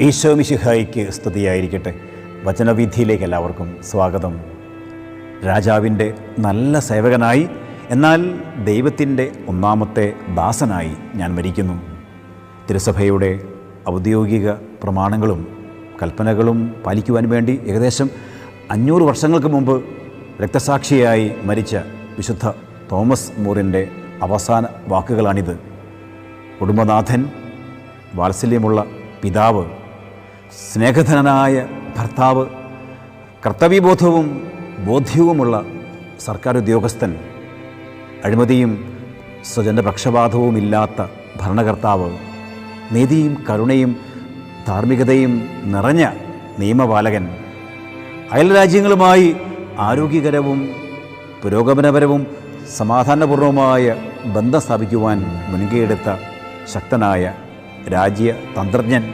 ഈശോ മിശിഹായിക്ക് സ്തുതിയായിരിക്കട്ടെ. വചനവിധിയിലേക്ക് എല്ലാവർക്കും സ്വാഗതം. രാജാവിന്റെ നല്ല സേവകനായി എന്നാൽ ദൈവത്തിന്റെ ഒന്നാമത്തെ ദാസനായി ഞാൻ മരിക്കുന്നു. തിരുസഭയുടെ ഔദ്യോഗിക പ്രമാണങ്ങളും കൽപ്പനകളും പാലിക്കുവാൻ വേണ്ടി ഏകദേശം അഞ്ഞൂറ് വർഷങ്ങൾക്ക് മുമ്പ് രക്തസാക്ഷിയായി മരിച്ച വിശുദ്ധ തോമസ് മൂറിന്റെ അവസാന വാക്കുകളാണിത്. കുടുംബനാഥൻ വാത്സല്യമുള്ള പിതാവ് സ്നേഹധനനായ ഭർത്താവ് കർത്തവ്യബോധവും ബോധ്യവുമുള്ള സർക്കാർ ഉദ്യോഗസ്ഥൻ അഴിമതിയും സ്വജനപക്ഷപാതവും ഇല്ലാത്ത ഭരണകർത്താവ് നീതിയും കരുണയും ധാർമ്മികതയും നിറഞ്ഞ നിയമപാലകൻ അയൽരാജ്യങ്ങളുമായി ആരോഗ്യകരവും പുരോഗമനപരവും സമാധാനപൂർവമായ ബന്ധം സ്ഥാപിക്കുവാൻ മുൻകൈയെടുത്ത ശക്തനായ രാജ്യ തന്ത്രജ്ഞൻ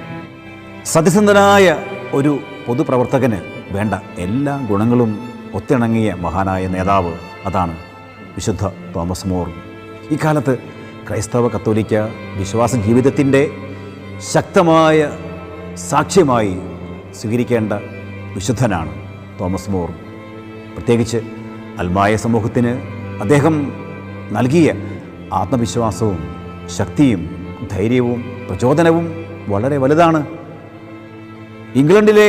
സത്യസന്ധനായ ഒരു പൊതുപ്രവർത്തകന് വേണ്ട എല്ലാ ഗുണങ്ങളും ഒത്തിണങ്ങിയ മഹാനായ നേതാവ് അതാണ് വിശുദ്ധ തോമസ് മോർ. ഇക്കാലത്ത് ക്രൈസ്തവ കത്തോലിക്ക വിശ്വാസ ജീവിതത്തിന്റെ ശക്തമായ സാക്ഷ്യമായി സ്വീകരിക്കേണ്ട വിശുദ്ധനാണ് തോമസ് മോർ. പ്രത്യേകിച്ച് അൽമായ സമൂഹത്തിന് അദ്ദേഹം നൽകിയ ആത്മവിശ്വാസവും ശക്തിയും ധൈര്യവും പ്രചോദനവും വളരെ വലുതാണ്. ഇംഗ്ലണ്ടിലെ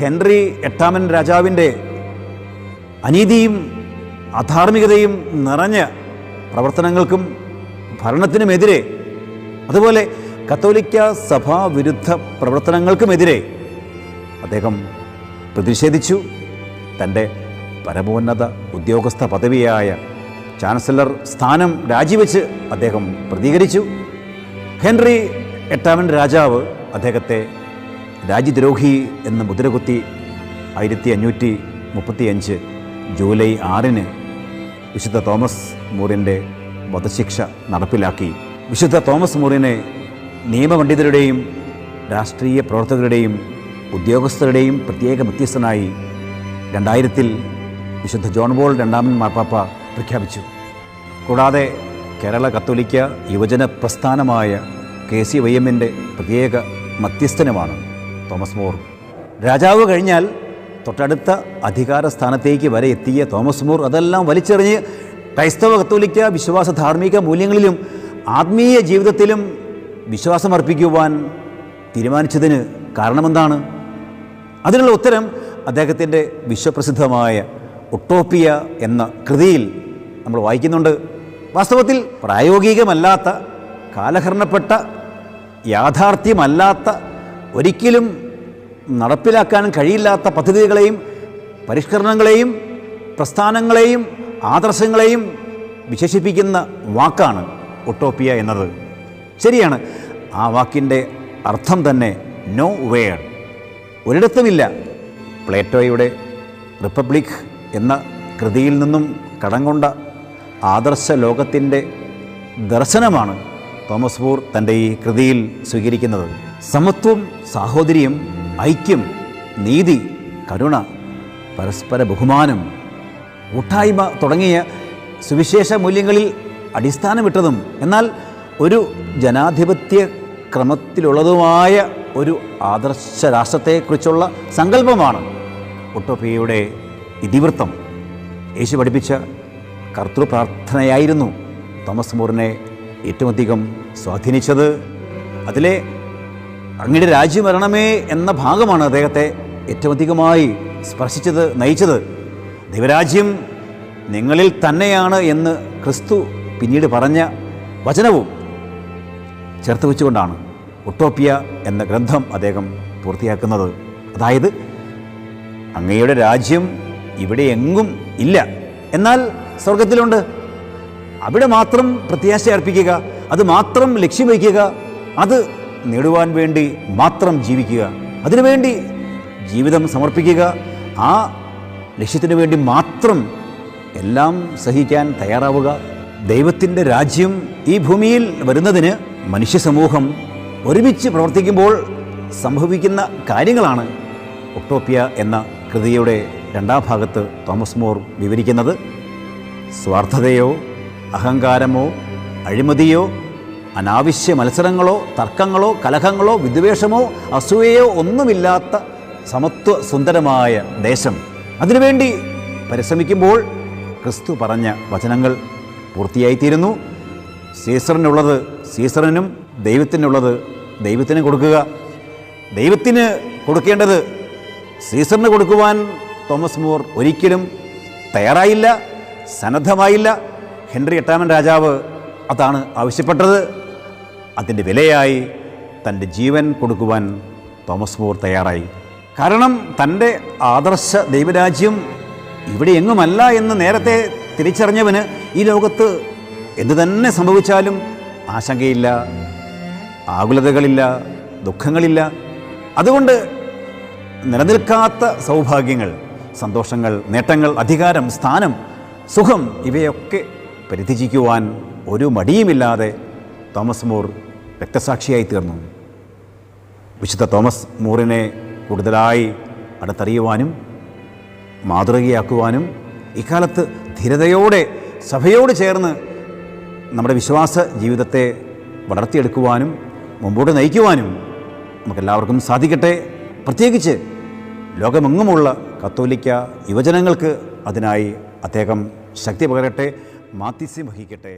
ഹെൻറി എട്ടാമൻ രാജാവിന്റെ അനീതിയും അധാർമികതയും നിറഞ്ഞ പ്രവർത്തനങ്ങൾക്കും ഭരണത്തിനുമെതിരെ അതുപോലെ കത്തോലിക്ക സഭാ വിരുദ്ധ പ്രവർത്തനങ്ങൾക്കുമെതിരെ അദ്ദേഹം പ്രതിഷേധിച്ചു. തന്റെ പരമോന്നത ഉദ്യോഗസ്ഥ പദവിയായ ചാൻസലർ സ്ഥാനം രാജിവെച്ച് അദ്ദേഹം പ്രതികരിച്ചു. ഹെൻറി എട്ടാമൻ രാജാവ് അദ്ദേഹത്തെ രാജ്യദ്രോഹി എന്ന മുദ്രകുത്തി ആയിരത്തി അഞ്ഞൂറ്റി മുപ്പത്തി അഞ്ച് ജൂലൈ ആറിന് വിശുദ്ധ തോമസ് മൂറിന്റെ വധശിക്ഷ നടപ്പിലാക്കി. വിശുദ്ധ തോമസ് മൂറിനെ നിയമപണ്ഡിതരുടെയും രാഷ്ട്രീയ പ്രവർത്തകരുടെയും ഉദ്യോഗസ്ഥരുടെയും പ്രത്യേക മധ്യസ്ഥനായി രണ്ടായിരത്തിൽ വിശുദ്ധ ജോൺ ബോൾ രണ്ടാമൻ മാർപ്പാപ്പ പ്രഖ്യാപിച്ചു. കൂടാതെ കേരള കത്തോലിക്ക യുവജന പ്രസ്ഥാനമായ കെ സി വൈ എമ്മിന്റെ പ്രത്യേക മധ്യസ്ഥനുമാണ്. Thomas more. രാജാവ് കഴിഞ്ഞാൽ തൊട്ടടുത്ത അധികാര സ്ഥാനത്തേക്ക് വരെ എത്തിയ തോമസ് മോർ അതെല്ലാം വലിച്ചെറിഞ്ഞ് ക്രൈസ്തവ കത്തോലിക്ക വിശ്വാസ ധാർമ്മിക മൂല്യങ്ങളിലും ആത്മീയ ജീവിതത്തിലും വിശ്വാസമർപ്പിക്കുവാൻ തീരുമാനിച്ചതിന് കാരണമെന്താണ്? അതിനുള്ള ഉത്തരം അദ്ദേഹത്തിന്റെ വിശ്വപ്രസിദ്ധമായ ഒട്ടോപ്പിയ എന്ന കൃതിയിൽ നമ്മൾ വായിക്കുന്നുണ്ട്. വാസ്തവത്തിൽ പ്രായോഗികമല്ലാത്ത കാലഹരണപ്പെട്ട യാഥാർത്ഥ്യമല്ലാത്ത ഒരിക്കലും നടപ്പിലാക്കാൻ കഴിയില്ലാത്ത പദ്ധതികളെയും പരിഷ്കരണങ്ങളെയും പ്രസ്ഥാനങ്ങളെയും ആദർശങ്ങളെയും വിശേഷിപ്പിക്കുന്ന വാക്കാണ് ഒട്ടോപ്പിയ എന്നത്. ശരിയാണ്. ആ വാക്കിന്റെ അർത്ഥം തന്നെ നോ വേർ ഒരിടത്തുമില്ല. പ്ലേറ്റോയുടെ റിപ്പബ്ലിക് എന്ന കൃതിയിൽ നിന്നും കടം കൊണ്ട ആദർശ ലോകത്തിന്റെ ദർശനമാണ് തോമസ് പൂർ തന്റെ ഈ കൃതിയിൽ സ്വീകരിക്കുന്നത്. സമത്വം സാഹോദര്യം ഐക്യം നീതി കരുണ പരസ്പര ബഹുമാനം കൂട്ടായ്മ തുടങ്ങിയ സുവിശേഷ മൂല്യങ്ങളിൽ അടിസ്ഥാനമിട്ടതും എന്നാൽ ഒരു ജനാധിപത്യ ക്രമത്തിലുള്ളതുമായ ഒരു ആദർശ രാഷ്ട്രത്തെക്കുറിച്ചുള്ള സങ്കല്പമാണ് ഒട്ടോപ്പിയയുടെ ഇതിവൃത്തം. യേശു പഠിപ്പിച്ച കർത്തൃപ്രാർത്ഥനയായിരുന്നു തോമസ് മൂറിനെ ഏറ്റവും അധികം സ്വാധീനിച്ചത് അതിലെ അങ്ങയുടെ രാജ്യം വരണമേ എന്ന ഭാഗമാണ് അദ്ദേഹത്തെ ഏറ്റവും അധികമായി സ്പർശിച്ചത് നയിച്ചത്. ദൈവരാജ്യം നിങ്ങളിൽ തന്നെയാണ് എന്ന് ക്രിസ്തു പിന്നീട് പറഞ്ഞ വചനവും ചേർത്ത് വെച്ചുകൊണ്ടാണ് ഒട്ടോപ്പിയ എന്ന ഗ്രന്ഥം അദ്ദേഹം പൂർത്തിയാക്കുന്നത്. അതായത് അങ്ങയുടെ രാജ്യം ഇവിടെ എങ്ങും ഇല്ല. എന്നാൽ സ്വർഗത്തിലുണ്ട് അവിടെ മാത്രം പ്രത്യാശ അർപ്പിക്കുക അത് മാത്രം ലക്ഷ്യം വയ്ക്കുക അത് നേടുവാൻ വേണ്ടി മാത്രം ജീവിക്കുക. അതിനുവേണ്ടി ജീവിതം സമർപ്പിക്കുക. ആ ലക്ഷ്യത്തിന് വേണ്ടി മാത്രം എല്ലാം സഹിക്കാൻ തയ്യാറാവുക. ദൈവത്തിന്റെ രാജ്യം ഈ ഭൂമിയിൽ വരുന്നതിന് മനുഷ്യ സമൂഹം ഒരുമിച്ച് പ്രവർത്തിക്കുമ്പോൾ സംഭവിക്കുന്ന കാര്യങ്ങളാണ് ഒക്ടോപ്യ എന്ന കൃതിയുടെ രണ്ടാം ഭാഗത്ത് തോമസ് മോർ വിവരിക്കുന്നത്. സ്വാർത്ഥതയോ അഹങ്കാരമോ അഴിമതിയോ അനാവശ്യ മത്സരങ്ങളോ തർക്കങ്ങളോ കലഹങ്ങളോ വിദ്വേഷമോ അസൂയയോ ഒന്നുമില്ലാത്ത സമത്വ സുന്ദരമായ ദേശം. അതിനുവേണ്ടി പരിശ്രമിക്കുമ്പോൾ ക്രിസ്തു പറഞ്ഞ വചനങ്ങൾ പൂർത്തിയായിത്തീരുന്നു. സീസറിനുള്ളത് സീസറിനും ദൈവത്തിനുള്ളത് ദൈവത്തിന് കൊടുക്കുക. ദൈവത്തിന് കൊടുക്കേണ്ടത് സീസറിന് കൊടുക്കുവാൻ തോമസ് മോർ ഒരിക്കലും തയ്യാറായില്ല സന്നദ്ധമായില്ല. ഹെൻറി എട്ടാമൻ രാജാവ് അതാണ് ആവശ്യപ്പെട്ടത്. അതിന്റെ വിലയായി തന്റെ ജീവൻ കൊടുക്കുവാൻ തോമസ് മോർ തയ്യാറായി. കാരണം തന്റെ ആദർശ ദൈവരാജ്യം ഇവിടെ എങ്ങുമല്ല എന്ന് നേരത്തെ തിരിച്ചറിഞ്ഞവന് ഈ ലോകത്ത് എന്തു തന്നെ സംഭവിച്ചാലും ആശങ്കയില്ല ആകുലതകളില്ല ദുഃഖങ്ങളില്ല. അതുകൊണ്ട് നിലനിൽക്കാത്ത സൗഭാഗ്യങ്ങൾ സന്തോഷങ്ങൾ നേട്ടങ്ങൾ അധികാരം സ്ഥാനം സുഖം ഇവയൊക്കെ പരിത്യജിക്കുവാൻ ഒരു മടിയുമില്ലാതെ തോമസ് മൂർ രക്തസാക്ഷിയായി തീർന്നു. വിശുദ്ധ തോമസ് മൂറിനെ കൂടുതലായി അടുത്തറിയുവാനും മാതൃകയാക്കുവാനും ഇക്കാലത്ത് ധീരതയോടെ സഭയോട് ചേർന്ന് നമ്മുടെ വിശ്വാസ ജീവിതത്തെ വളർത്തിയെടുക്കുവാനും മുമ്പോട്ട് നയിക്കുവാനും നമുക്കെല്ലാവർക്കും സാധിക്കട്ടെ. പ്രത്യേകിച്ച് ലോകമെങ്ങുമുള്ള കത്തോലിക്ക യുവജനങ്ങൾക്ക് അതിനായി അദ്ദേഹം ശക്തി പകരട്ടെ. മാധ്യസ്യം വഹിക്കട്ടെ